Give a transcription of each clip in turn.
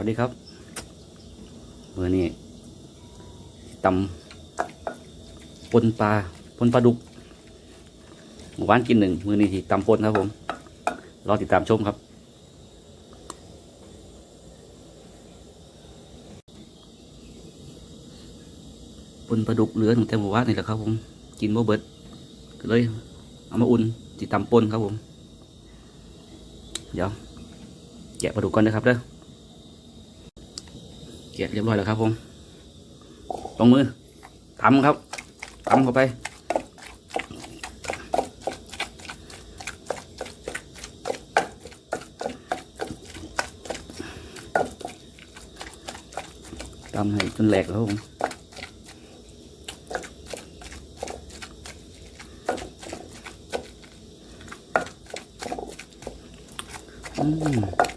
วัสดีครับมือนี้ตำปนปลาปนปลาดุกหมู่บ้านกินหนึ่งมือนี้ที่ตำปนครับผมรอติดตามชมครับ ปนปลาดุกเหลือตั้งแต่หมู่บ้านนี่แหละครับผมกินโมเบิดก็เลยเอามาอุ่นติตำปนครับผม เดี๋ยวแกะปลาดุกก่อนนะครับเด้อ กะเรียบร้อยแล้วครับผมลงมือทำครับทำเข้าไปทำให้จนแหลกแล้วครับผมอืม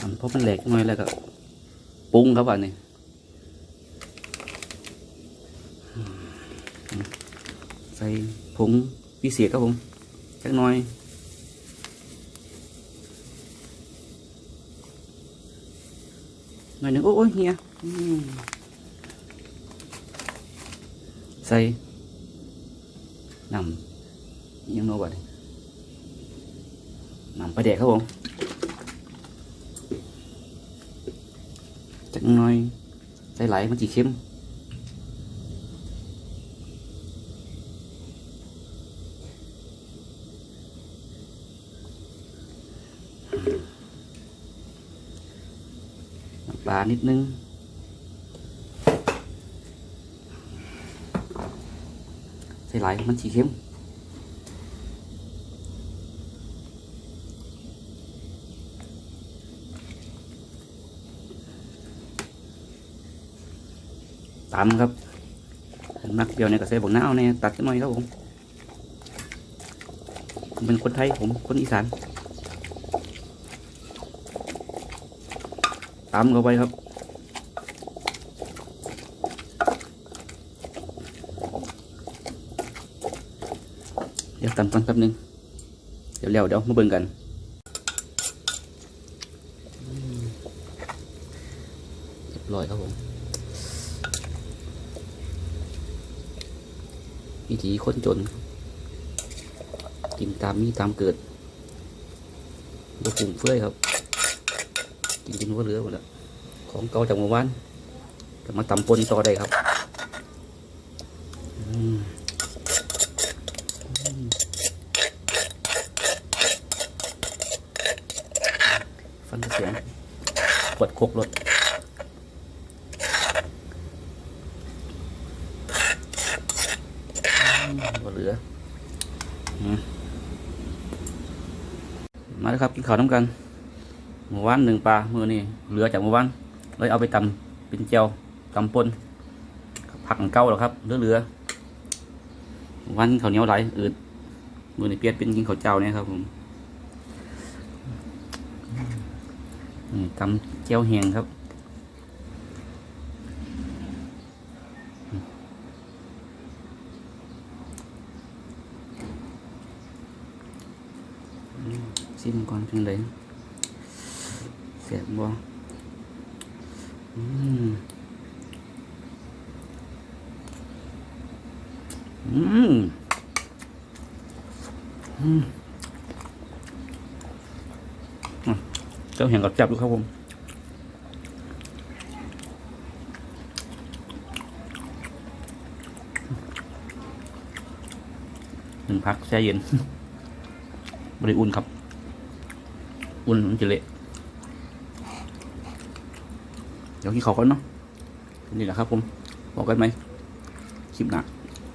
ทำเพ ราะมันแหลกหน่อยแล้วก็ปรุงครับอันนี้ใส่ผงพิเศษครับผมจักหน่อยหน่อยนึงโอ้ยเฮียใส่นำยังโนบัดนี้น้ำปแดกครับผม จักหน่อยใส่ไหลายมันจีเข้มน้ำปลานิดนึงใส่ไหลายมันจีเข้ม ตำครับนักเดียวเนี่ยก็ใส่บักน้าวเนี่ยตัดกันหน่อยครับผมผมเป็นคนไทยผมคนอีสานตำเข้าไปครับเดี๋ยวตำก่อนแป๊บนึงเดี๋ยวแล้วเดี๋ยวมาเบิ่งกันอืมเรียบร้อยครับผม วิถีคนจน กินตามมีตามเกิดบะปุ่มเฟื่อยครับ กินกินว่าเหลือหมดแล้วของเก่าจากเมื่อวานจะมาตำปนต่อได้ครับฟังเสียงปวดโคกรถ บ่เหลืออืมมาแล้วครับกินข้าวน้ำกันเมื่อวานหนึ่งปลามือนี่เหลือจากเมื่อวานเลยเอาไปตำเป็นเจียวตำปนผักอันเก่าแล้วครับเหลือเหลือเมื่อวันข้าวเหนียวไหลายอืดมือนี่เปลี่ยนเป็นกินข้าวเจ้าเนี่ยครับผมนี่ตำเจียวแห้งครับ ชิมก่อนจังเลยเสียบบ่อืมอืมอืมเจ้าเห็นกับจับดูครับผมหนึ่งพักแช่เย็น บริอุ่นครับ อุ่นมันจะเละเดี๋ยวกินข้าก่อนเนาะนี่แหละครับผม บอกกันไหมคลิปหนัก